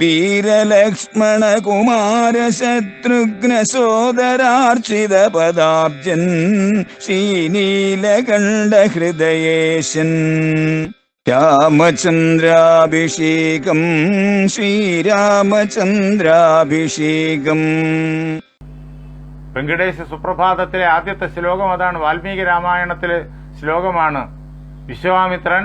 വീരലക്ഷ്മണ കുമാര ശത്രുഘ്ന സോദരാർച്ചിത പദാബ്ജൻ ശ്രീനീലകണ്ഠ ഹൃദയേശൻ രാമചന്ദ്രാഭിഷേകം ശ്രീരാമചന്ദ്രാഭിഷേകം. വെങ്കടേശ സുപ്രഭാതത്തിലെ ആദ്യത്തെ ശ്ലോകം അതാണ് വാൽമീകി രാമായണത്തിലെ ശ്ലോകമാണ്. വിശ്വാമിത്രൻ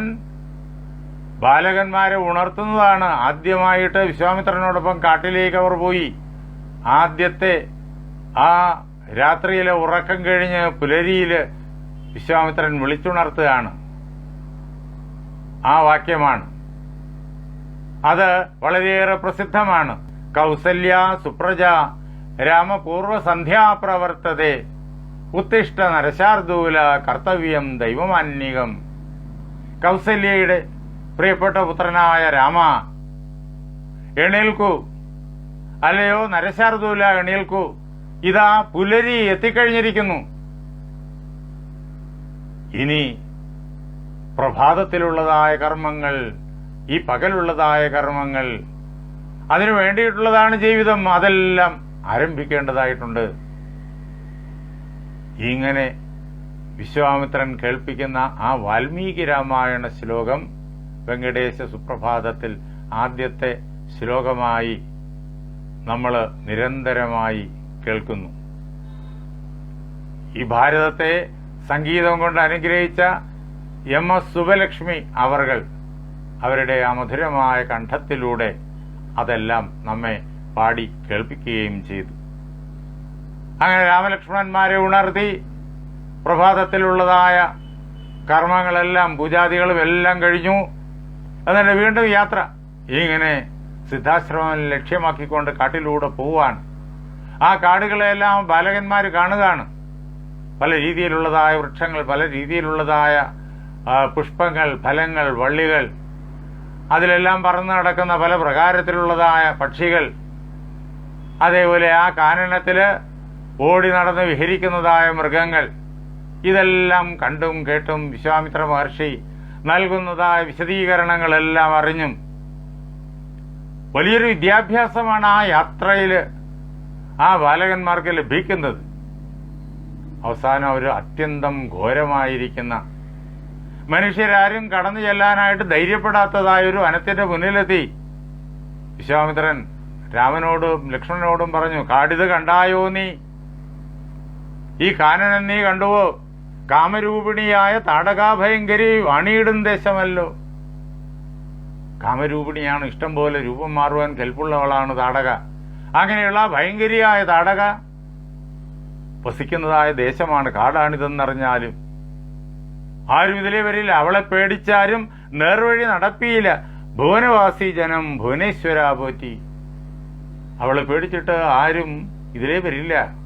ബാലകന്മാരെ ഉണർത്തുന്നതാണ് ആദ്യമായിട്ട് വിശ്വാമിത്രനോടൊപ്പം കാട്ടിലേക്ക് അവർ പോയി. ആദ്യത്തെ ആ രാത്രിയിലെ ഉറക്കം കഴിഞ്ഞ് പുലരിയിൽ വിശ്വാമിത്രൻ വിളിച്ചുണർത്തുകയാണ്. ആ വാക്യമാണ്. അത് വളരെയേറെ പ്രസിദ്ധമാണ്. കൗസല്യ സുപ്രജ രാമപൂർവസന്ധ്യാപ്രവർത്തതെ ഉത്തിഷ്ട നരശാർദൂല കർത്തവ്യം ദൈവമാന്യകം. കൗസല്യയുടെ പ്രിയപ്പെട്ട പുത്രനായ രാമ എണീൽക്കൂ. അല്ലയോ നരശാർദൂല എണീൽക്കൂ. ഇതാ പുലരി എത്തിക്കഴിഞ്ഞിരിക്കുന്നു. ഇനി പ്രഭാതത്തിലുള്ളതായ കർമ്മങ്ങൾ ഈ പകലുള്ളതായ കർമ്മങ്ങൾ അതിനു വേണ്ടിയിട്ടുള്ളതാണ് ജീവിതം. അതെല്ലാം ആരംഭിക്കേണ്ടതായിട്ടുണ്ട്. ഇങ്ങനെ വിശ്വാമിത്രൻ കേൾപ്പിക്കുന്ന ആ വാൽമീകി രാമായണ ശ്ലോകം വെങ്കടേശ സുപ്രഭാതത്തിൽ ആദ്യത്തെ ശ്ലോകമായി നമ്മൾ നിരന്തരമായി കേൾക്കുന്നു. ഈ ഭാരതത്തെ സംഗീതം കൊണ്ട് അനുഗ്രഹിച്ച എം എസ് സുബലക്ഷ്മി അവർകൾ അവരുടെ ആ മധുരമായ കണ്ഠത്തിലൂടെ അതെല്ലാം നമ്മെ പാടി കേൾപ്പിക്കുകയും ചെയ്തു. അങ്ങനെ രാമലക്ഷ്മണന്മാരെ ഉണർത്തി പ്രഭാതത്തിലുള്ളതായ കർമ്മങ്ങളെല്ലാം പൂജാദികളും എല്ലാം കഴിഞ്ഞു. എന്നിട്ട് വീണ്ടും യാത്ര. ഇങ്ങനെ സിദ്ധാശ്രമം ലക്ഷ്യമാക്കിക്കൊണ്ട് കാട്ടിലൂടെ പോവാണ് ആ കാടുകളെല്ലാം ബാലകന്മാർ കാണുകയാണ്. പല രീതിയിലുള്ളതായ വൃക്ഷങ്ങൾ പല രീതിയിലുള്ളതായ പുഷ്പങ്ങൾ ഫലങ്ങൾ വള്ളികൾ. അതിലെല്ലാം പറന്നു നടക്കുന്ന പല പ്രകാരത്തിലുള്ളതായ പക്ഷികൾ. അതേപോലെ ആ കാനനത്തിൽ ഓടി നടന്ന് വിഹരിക്കുന്നതായ മൃഗങ്ങൾ. ഇതെല്ലാം കണ്ടും കേട്ടും വിശ്വാമിത്ര മഹർഷി നൽകുന്നതായ വിശദീകരണങ്ങളെല്ലാം അറിഞ്ഞും വലിയൊരു വിദ്യാഭ്യാസമാണ് ആ യാത്രയിൽ ആ ബാലകന്മാർക്ക് ലഭിക്കുന്നത്. അവസാനം അവർ അത്യന്തം ഘോരമായിരിക്കുന്ന മനുഷ്യരാരും കടന്നു ചെല്ലാനായിട്ട് ധൈര്യപ്പെടാത്തതായ ഒരു വനത്തിന്റെ മുന്നിലെത്തി. വിശ്വാമിത്രൻ രാമനോടും ലക്ഷ്മണനോടും പറഞ്ഞു കാടിത് കണ്ടായോ നീ? ഈ കാനനൻ നീ കണ്ടുവോ? കാമരൂപിണിയായ താടകാഭയങ്കരി അണിയിടും ദേശമല്ലോ. കാമരൂപിണിയാണ് ഇഷ്ടം പോലെ രൂപം മാറുവാൻ കെൽപ്പുള്ളവളാണ് താടക. അങ്ങനെയുള്ള ഭയങ്കരിയായ താടക വസിക്കുന്നതായ ദേശമാണ് കാടാണിതെന്നറിഞ്ഞാലും. ആരും ഇതിലേവരിൽ വരില്ല അവളെ പേടിച്ചാലും നേർവഴി നടപ്പിയില്ല. ഭുവനവാസി ജനം ഭുവനേശ്വര പോറ്റി. അവളെ പേടിച്ചിട്ട് ആരും ഇതിലേ വരില്ല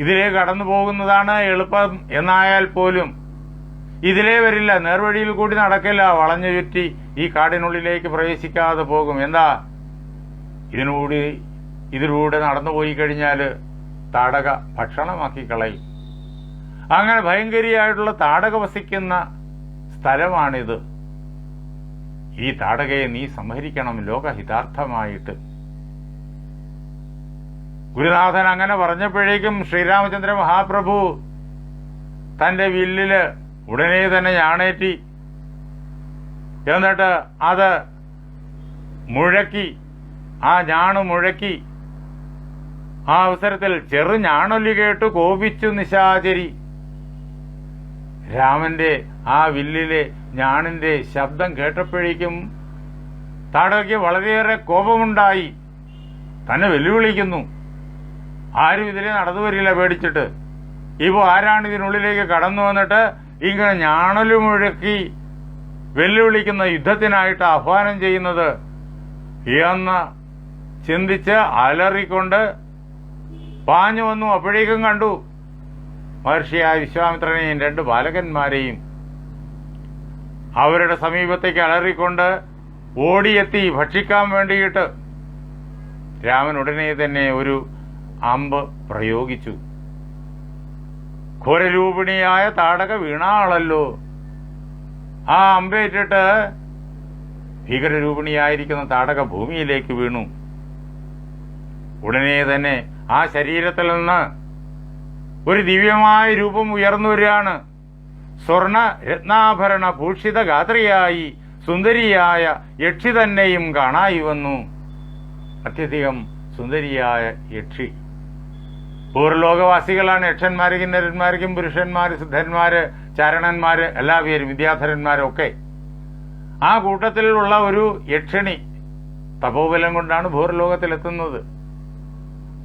ഇതിലേ കടന്നു പോകുന്നതാണ് എളുപ്പം. എന്നായാൽ പോലും ഇതിലേ വരില്ല. നേർവഴിയിൽ കൂടി നടക്കില്ല. വളഞ്ഞു ചുറ്റി ഈ കാടിനുള്ളിലേക്ക് പ്രവേശിക്കാതെ പോകും. എന്താ? ഇതിനൂടി ഇതിലൂടെ നടന്നു പോയി കഴിഞ്ഞാൽ താടക ഭക്ഷണമാക്കി കളയും. അങ്ങനെ ഭയങ്കരിയായിട്ടുള്ള താടക വസിക്കുന്ന സ്ഥലമാണിത്. ഈ താടകയെ നീ സംഹരിക്കണം. ലോകഹിതാർത്ഥമായിട്ട്. ഗുരുനാഥൻ അങ്ങനെ പറഞ്ഞപ്പോഴേക്കും ശ്രീരാമചന്ദ്ര മഹാപ്രഭു തന്റെ വില്ലിൽ ഉടനെ തന്നെ ഞാണേറ്റി. എന്നിട്ട് അത് മുഴക്കി ആ ഞാണ് മുഴക്കി. ആ അവസരത്തിൽ ചെറു ഞാണൊല്ലി കേട്ടു കോപിച്ചു നിശാചരി. രാമന്റെ ആ വില്ലിലെ ഞാണിന്റെ ശബ്ദം കേട്ടപ്പോഴേക്കും താടകയ്ക്ക് വളരെയേറെ കോപമുണ്ടായി. തന്നെ വെല്ലുവിളിക്കുന്നു. ആരും ഇതിലെ നടന്നു വരില്ല പേടിച്ചിട്ട്. ഇപ്പൊ ആരാണ് ഇതിനുള്ളിലേക്ക് കടന്നു വന്നിട്ട് ഇങ്ങനെ ഞാണലു മുഴക്കി വെല്ലുവിളിക്കുന്ന യുദ്ധത്തിനായിട്ട് ആഹ്വാനം ചെയ്യുന്നത്? എന്ന് ചിന്തിച്ച് അലറിക്കൊണ്ട് പാഞ്ഞു വന്നു. അപ്പോഴേക്കും കണ്ടു മഹർഷിയായ വിശ്വാമിത്രനെയും രണ്ട് ബാലകന്മാരെയും. അവരുടെ സമീപത്തേക്ക് അലറിക്കൊണ്ട് ഓടിയെത്തി ഭക്ഷിക്കാൻ വേണ്ടിയിട്ട്. രാമൻ ഉടനെ തന്നെ ഒരു അമ്പ് പ്രയോഗിച്ചു. ഘോരരൂപിണിയായ താടക വീണാളല്ലോ. ആ അമ്പേറ്റിട്ട് ഭീകരരൂപിണിയായിരിക്കുന്ന താടക ഭൂമിയിലേക്ക് വീണു. ഉടനെ തന്നെ ആ ശരീരത്തിൽ നിന്ന് ഒരു ദിവ്യമായ രൂപം ഉയർന്നു വരികയാണ്. സ്വർണ രത്നാഭരണ ഭൂഷിത ഗാത്രിയായി സുന്ദരിയായ യക്ഷി തന്നെയും കാണായി വന്നു. അത്യധികം സുന്ദരിയായ യക്ഷി. പൂർവലോകവാസികളാണ് യക്ഷന്മാര് കിന്നരന്മാർക്കും പുരുഷന്മാര് സിദ്ധന്മാര് എല്ലാ പേരും വിദ്യാധരന്മാരും ഒക്കെ. ആ കൂട്ടത്തിലുള്ള ഒരു യക്ഷിണി തപോബലം കൊണ്ടാണ് ഭൂർലോകത്തിലെത്തുന്നത്.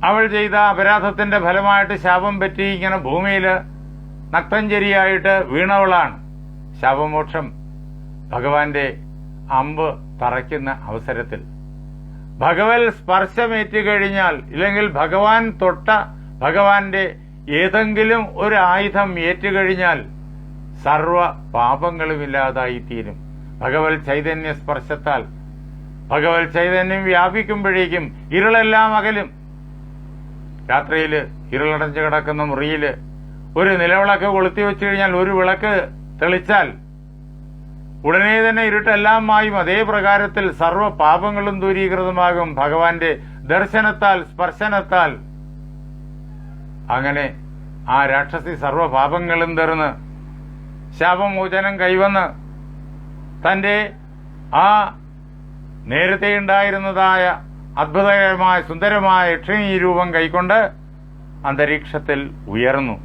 അവൾ ചെയ്ത അപരാധത്തിന്റെ ഫലമായിട്ട് ശാപം പറ്റി ഇങ്ങനെ ഭൂമിയിൽ നക്തഞ്ചരിയായിട്ട് വീണവളാണ്. ശാപമോക്ഷം ഭഗവാന്റെ അമ്പ് തറയ്ക്കുന്ന അവസരത്തിൽ. ഭഗവൽ സ്പർശമേറ്റ് കഴിഞ്ഞാൽ ഇല്ലെങ്കിൽ ഭഗവാൻ തൊട്ട ഭഗവാന്റെ ഏതെങ്കിലും ഒരു ആയുധം ഏറ്റുകഴിഞ്ഞാൽ സർവ പാപങ്ങളും ഇല്ലാതായിത്തീരും ഭഗവത് ചൈതന്യ സ്പർശത്താൽ. ഭഗവത് ചൈതന്യം വ്യാപിക്കുമ്പോഴേക്കും ഇരുളെല്ലാം അകലും. രാത്രിയിൽ ഇരുളടഞ്ഞു കിടക്കുന്ന മുറിയിൽ ഒരു നിലവിളക്ക് കൊളുത്തി വെച്ചു കഴിഞ്ഞാൽ ഒരു വിളക്ക് തെളിച്ചാൽ ഉടനെ തന്നെ ഇരുട്ടെല്ലാം മായും. അതേ പ്രകാരത്തിൽ സർവ പാപങ്ങളും ദൂരീകൃതമാകും. ഭഗവാന്റെ ദർശനത്താൽ സ്പർശനത്താൽ. അങ്ങനെ ആ രാക്ഷസി സർവപാപങ്ങളും തീർന്ന് ശാപമോചനം കൈവന്ന് തന്റെ ആ നേരത്തെ ഉണ്ടായിരുന്നതായ അത്ഭുതകരമായ സുന്ദരമായ യക്ഷിണീ രൂപം കൈക്കൊണ്ട് അന്തരീക്ഷത്തിൽ ഉയർന്നു.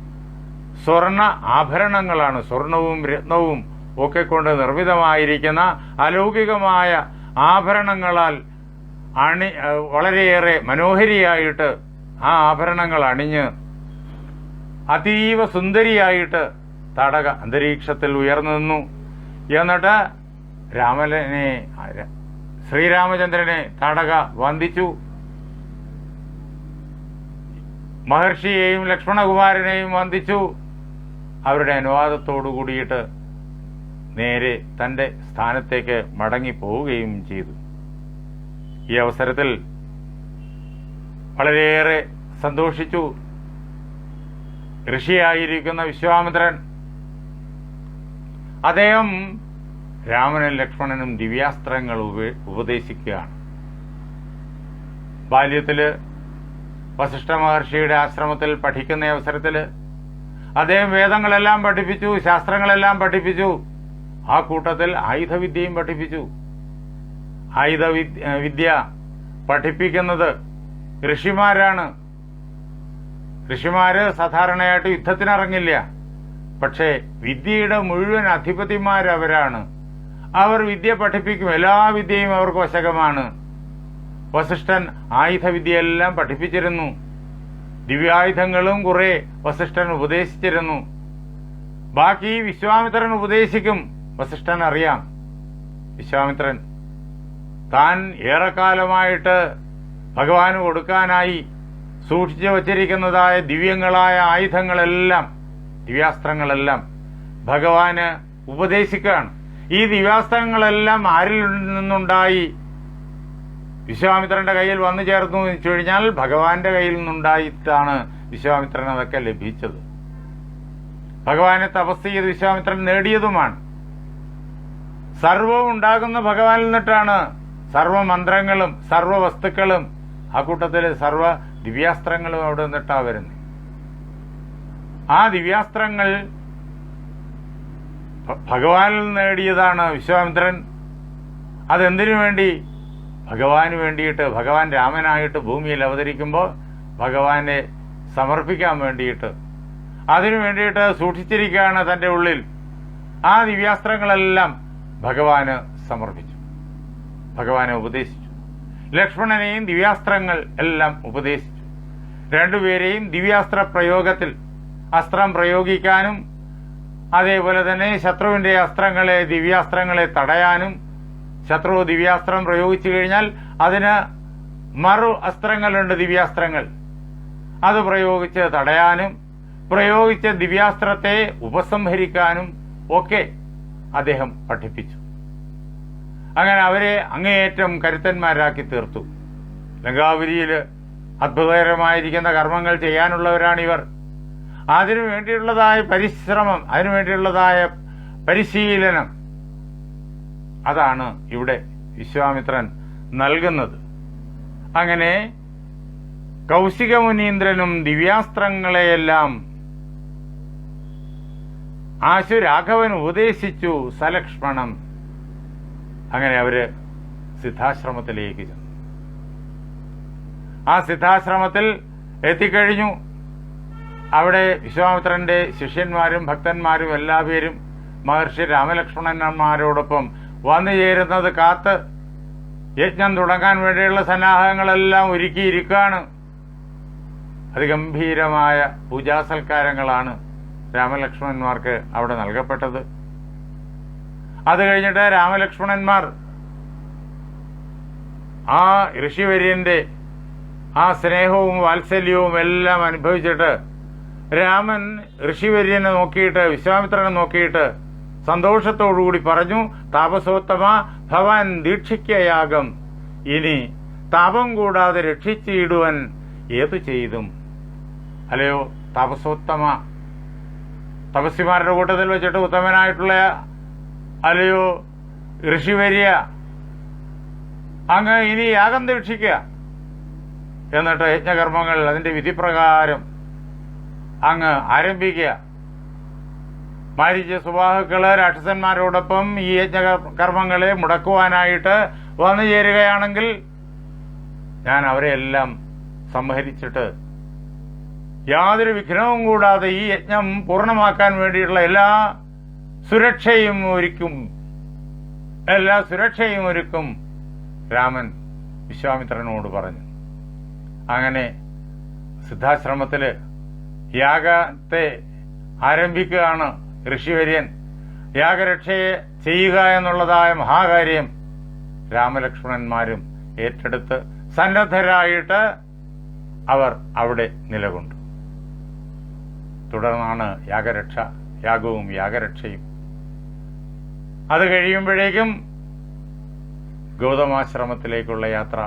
സ്വർണ ആഭരണങ്ങളാണ് സ്വർണവും രത്നവും ഒക്കെ കൊണ്ട് നിർമ്മിതമായിരിക്കുന്ന അലൗകികമായ ആഭരണങ്ങളാൽ അണി വളരെയേറെ മനോഹരിയായിട്ട് ആ ആഭരണങ്ങൾ അണിഞ്ഞ് അതീവ സുന്ദരിയായിട്ട് തടക അന്തരീക്ഷത്തിൽ ഉയർന്നു നിന്നു. എന്നിട്ട് രാമനെ ശ്രീരാമചന്ദ്രനെ തടക വന്ദിച്ചു. മഹർഷിയെയും ലക്ഷ്മണകുമാരനെയും വന്ദിച്ചു. അവരുടെ അനുവാദത്തോടു കൂടിയിട്ട് നേരെ തന്റെ സ്ഥാനത്തേക്ക് മടങ്ങി പോവുകയും ചെയ്തു. ഈ അവസരത്തിൽ വളരെയേറെ സന്തോഷിച്ചു. ഋഷിയായിരിക്കുന്ന വിശ്വാമിത്രൻ. അദ്ദേഹം രാമനും ലക്ഷ്മണനും ദിവ്യാസ്ത്രങ്ങൾ ഉപ- ഉപദേശിക്കുകയാണ്. ബാല്യത്തിൽ വസിഷ്ഠ മഹർഷിയുടെ ആശ്രമത്തിൽ പഠിക്കുന്ന അവസരത്തിൽ അദ്ദേഹം വേദങ്ങളെല്ലാം പഠിപ്പിച്ചു ശാസ്ത്രങ്ങളെല്ലാം പഠിപ്പിച്ചു. ആ കൂട്ടത്തിൽ ആയുധവിദ്യയും പഠിപ്പിച്ചു. ആയുധ വിദ്യ പഠിപ്പിക്കുന്നത് ഋഷിമാരാണ്. ഋഷിമാര് സാധാരണയായിട്ട് യുദ്ധത്തിനിറങ്ങില്ല. പക്ഷേ വിദ്യയുടെ മുഴുവൻ അധിപതിമാരവരാണ് അവർ വിദ്യ പഠിപ്പിക്കും. എല്ലാ വിദ്യയും അവർക്ക് വശകമാണ്. വസിഷ്ഠൻ ആയുധവിദ്യയെല്ലാം പഠിപ്പിച്ചിരുന്നു. ദിവ്യായുധങ്ങളും കുറെ വസിഷ്ഠൻ ഉപദേശിച്ചിരുന്നു. ബാക്കി വിശ്വാമിത്രൻ ഉപദേശിക്കും. വസിഷ്ഠൻ അറിയാം. വിശ്വാമിത്രൻ താൻ ഏറെക്കാലമായിട്ട് ഭഗവാന് കൊടുക്കാനായി സൂക്ഷിച്ചു വച്ചിരിക്കുന്നതായ ദിവ്യങ്ങളായ ആയുധങ്ങളെല്ലാം ദിവ്യാസ്ത്രങ്ങളെല്ലാം ഭഗവാന് ഉപദേശിക്കുകയാണ്. ഈ ദിവ്യാസ്ത്രങ്ങളെല്ലാം ആരിൽ നിന്നുണ്ടായി? വിശ്വാമിത്രന്റെ കയ്യിൽ വന്നു ചേർന്നു എന്ന് വെച്ചു കഴിഞ്ഞാൽ ഭഗവാന്റെ കയ്യിൽ നിന്നുണ്ടായിട്ടാണ് വിശ്വാമിത്രൻ അതൊക്കെ ലഭിച്ചത്. ഭഗവാനെ തപസ് ചെയ്ത് വിശ്വാമിത്രൻ നേടിയതുമാണ്. സർവവും ഉണ്ടാകുന്ന ഭഗവാനിൽ നിന്നിട്ടാണ് സർവ മന്ത്രങ്ങളും സർവ വസ്തുക്കളും ആ കൂട്ടത്തിൽ സർവ ദിവ്യാസ്ത്രങ്ങളും അവിടെ നിന്നിട്ടാ വരുന്നത് ആ ദിവ്യാസ്ത്രങ്ങൾ ഭഗവാനിൽ നേടിയതാണ് വിശ്വാമിത്രൻ. അതെന്തിനു വേണ്ടി? ഭഗവാന് വേണ്ടിയിട്ട് ഭഗവാൻ രാമനായിട്ട് ഭൂമിയിൽ അവതരിക്കുമ്പോൾ ഭഗവാനെ സമർപ്പിക്കാൻ വേണ്ടിയിട്ട്. അതിനു വേണ്ടിയിട്ട് സൂക്ഷിച്ചിരിക്കുകയാണ് തന്റെ ഉള്ളിൽ. ആ ദിവ്യാസ്ത്രങ്ങളെല്ലാം ഭഗവാന് സമർപ്പിച്ചു. ഭഗവാനെ ഉപദേശിച്ചു. ലക്ഷ്മണനെയും ദിവ്യാസ്ത്രങ്ങൾ എല്ലാം ഉപദേശിച്ചു. രണ്ടുപേരെയും ദിവ്യാസ്ത്ര പ്രയോഗത്തിൽ അസ്ത്രം പ്രയോഗിക്കാനും അതേപോലെ തന്നെ ശത്രുവിന്റെ അസ്ത്രങ്ങളെ ദിവ്യാസ്ത്രങ്ങളെ തടയാനും ശത്രു ദിവ്യാസ്ത്രം പ്രയോഗിച്ചു കഴിഞ്ഞാൽ അതിന് മറു അസ്ത്രങ്ങളുണ്ട് ദിവ്യാസ്ത്രങ്ങൾ. അത് പ്രയോഗിച്ച് തടയാനും പ്രയോഗിച്ച ദിവ്യാസ്ത്രത്തെ ഉപസംഹരിക്കാനും ഒക്കെ അദ്ദേഹം പഠിപ്പിച്ചു. അങ്ങനെ അവരെ അങ്ങേയറ്റം കരുത്തന്മാരാക്കി തീർത്തു. ലങ്കാപുരിയിൽ അത്ഭുതകരമായിരിക്കുന്ന കർമ്മങ്ങൾ ചെയ്യാനുള്ളവരാണിവർ. അതിനു വേണ്ടിയുള്ളതായ പരിശ്രമം അതിനു വേണ്ടിയുള്ളതായ പരിശീലനം. അതാണ് ഇവിടെ വിശ്വാമിത്രൻ നൽകുന്നത്. അങ്ങനെ കൗശിക മുനീന്ദ്രനും ദിവ്യാസ്ത്രങ്ങളെയെല്ലാം ആശുരാഘവൻ ഉപദേശിച്ചു സലക്ഷ്മണം. അങ്ങനെ അവർ സിദ്ധാശ്രമത്തിലേക്ക് ചെന്നു. ആ സിദ്ധാശ്രമത്തിൽ എത്തിക്കഴിഞ്ഞു. അവിടെ വിശ്വാമിത്രന്റെ ശിഷ്യന്മാരും ഭക്തന്മാരും എല്ലാ പേരും മഹർഷി രാമലക്ഷ്മണന്മാരോടൊപ്പം വന്നു ചേരുന്നത് കാത്ത് യജ്ഞം തുടങ്ങാൻ വേണ്ടിയുള്ള സന്നാഹങ്ങളെല്ലാം ഒരുക്കിയിരിക്കുകയാണ് അതിഗംഭീരമായ പൂജാസൽക്കാരങ്ങളാണ് രാമലക്ഷ്മണന്മാർക്ക് അവിടെ നൽകപ്പെട്ടത്. അത് കഴിഞ്ഞിട്ട് രാമലക്ഷ്മണന്മാർ ആ ഋഷിവര്യന്റെ ആ സ്നേഹവും വാത്സല്യവും എല്ലാം അനുഭവിച്ചിട്ട് രാമൻ ഋഷിവര്യനെ നോക്കിയിട്ട് വിശ്വാമിത്രനെ നോക്കിയിട്ട് സന്തോഷത്തോടുകൂടി പറഞ്ഞു താപസോത്തമ ഭവാൻ ദീക്ഷിക്ക യാഗം. ഇനി താപം കൂടാതെ രക്ഷിച്ചിടുവൻ ഏതു ചെയ്തും. അല്ലയോ താപസോത്തമ. തപസ്വിമാരുടെ കൂട്ടത്തിൽ വെച്ചിട്ട് ഉത്തമനായിട്ടുള്ള അല്ലയോ ഋഷിവര്യ. അങ്ങ് ഇനി യാഗം ദീക്ഷിക്കുക എന്നിട്ട് യജ്ഞകർമ്മങ്ങൾ അതിന്റെ വിധിപ്രകാരം അങ്ങ് ആരംഭിക്കുക. മരിച്ച സുബാഹുക്കൾ രാക്ഷസന്മാരോടൊപ്പം ഈ യജ്ഞകർമ്മങ്ങളെ മുടക്കുവാനായിട്ട് വന്നു ചേരുകയാണെങ്കിൽ ഞാൻ അവരെയെല്ലാം സംഹരിച്ചിട്ട് യാതൊരു വിഘ്നവും കൂടാതെ ഈ യജ്ഞം പൂർണമാക്കാൻ വേണ്ടിയിട്ടുള്ള എല്ലാ സുരക്ഷയും ഒരുക്കും. എല്ലാ സുരക്ഷയും ഒരുക്കും. രാമൻ വിശ്വാമിത്രനോട് പറഞ്ഞു. അങ്ങനെ സിദ്ധാശ്രമത്തിൽ യാഗത്തെ ആരംഭിക്കുകയാണ് ഋഷിവര്യൻ. യാഗരക്ഷയെ ചെയ്യുക എന്നുള്ളതായ മഹാകാര്യം രാമലക്ഷ്മണന്മാരും ഏറ്റെടുത്ത് സന്നദ്ധരായിട്ട് അവർ അവിടെ നിലകൊണ്ടു. തുടർന്നാണ് യാഗരക്ഷ യാഗവും യാഗരക്ഷയും. അത് കഴിയുമ്പോഴേക്കും ഗൗതമാശ്രമത്തിലേക്കുള്ള യാത്ര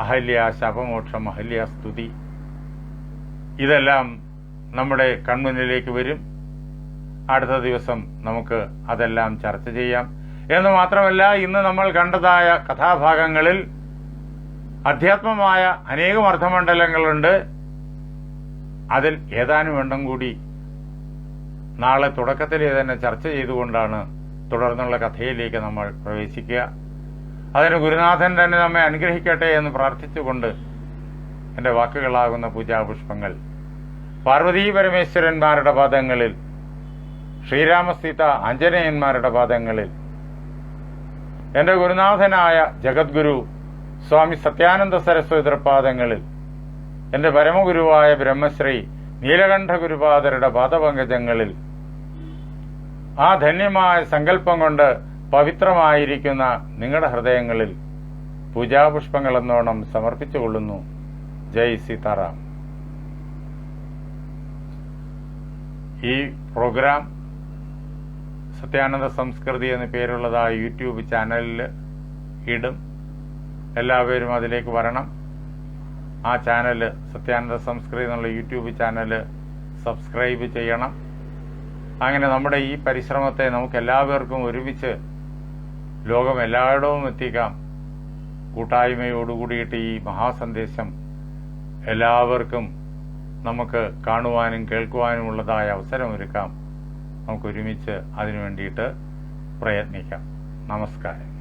അഹല്യ ശപമോക്ഷം അഹല്യ സ്തുതി ഇതെല്ലാം നമ്മുടെ കൺമുന്നിലേക്ക് വരും. അടുത്ത ദിവസം നമുക്ക് അതെല്ലാം ചർച്ച ചെയ്യാം. എന്ന് മാത്രമല്ല ഇന്ന് നമ്മൾ കണ്ടതായ കഥാഭാഗങ്ങളിൽ അധ്യാത്മമായ അനേകം അർത്ഥമണ്ഡലങ്ങളുണ്ട് അതിൽ ഏതാനും എണ്ണം കൂടി നാളെ തുടക്കത്തിലെ തന്നെ ചർച്ച ചെയ്തുകൊണ്ടാണ് തുടർന്നുള്ള കഥയിലേക്ക് നമ്മൾ പ്രവേശിക്കുക. അതിന് ഗുരുനാഥൻ തന്നെ നമ്മെ അനുഗ്രഹിക്കട്ടെ എന്ന് പ്രാർത്ഥിച്ചുകൊണ്ട് എന്റെ വാക്കുകളാകുന്ന പൂജാപുഷ്പങ്ങൾ. പാർവതീ പരമേശ്വരന്മാരുടെ പാദങ്ങളിൽ ശ്രീരാമസീത ആഞ്ജനേയന്മാരുടെ പാദങ്ങളിൽ എന്റെ ഗുരുനാഥനായ ജഗദ്ഗുരു സ്വാമി സത്യാനന്ദ സരസ്വതിയുടെ പാദങ്ങളിൽ എന്റെ പരമഗുരുവായ ബ്രഹ്മശ്രീ നീലകണ്ഠ ഗുരുപാദരുടെ പാദപങ്കജങ്ങളിൽ ആ ധന്യമായ സങ്കല്പം കൊണ്ട് പവിത്രമായിരിക്കുന്ന നിങ്ങളുടെ ഹൃദയങ്ങളിൽ പൂജാപുഷ്പങ്ങൾ എന്നോണം സമർപ്പിച്ചുകൊള്ളുന്നു. ജയ് സീതാറാം. ഈ പ്രോഗ്രാം സത്യാനന്ദ സംസ്കൃതി എന്ന പേരുള്ളതായ യൂട്യൂബ് ചാനലിൽ ഇടും. എല്ലാവരും അതിലേക്ക് വരണം. ആ ചാനൽ സത്യാനന്ദ സംസ്കൃതി എന്നുള്ള യൂട്യൂബ് ചാനൽ സബ്സ്ക്രൈബ് ചെയ്യണം. അങ്ങനെ നമ്മുടെ ഈ പരിശ്രമത്തെ നമുക്ക് എല്ലാവർക്കും ഒരുമിച്ച് ലോകം എല്ലായിടവും എത്തിക്കാം. കൂട്ടായ്മയോടുകൂടിയിട്ട് ഈ മഹാസന്ദേശം എല്ലാവർക്കും നമുക്ക് കാണുവാനും കേൾക്കുവാനുമുള്ളതായ അവസരമൊരുക്കാം. നമുക്ക് ഒരുമിച്ച് അതിനു വേണ്ടിയിട്ട് പ്രയത്നിക്കാം. നമസ്കാരം.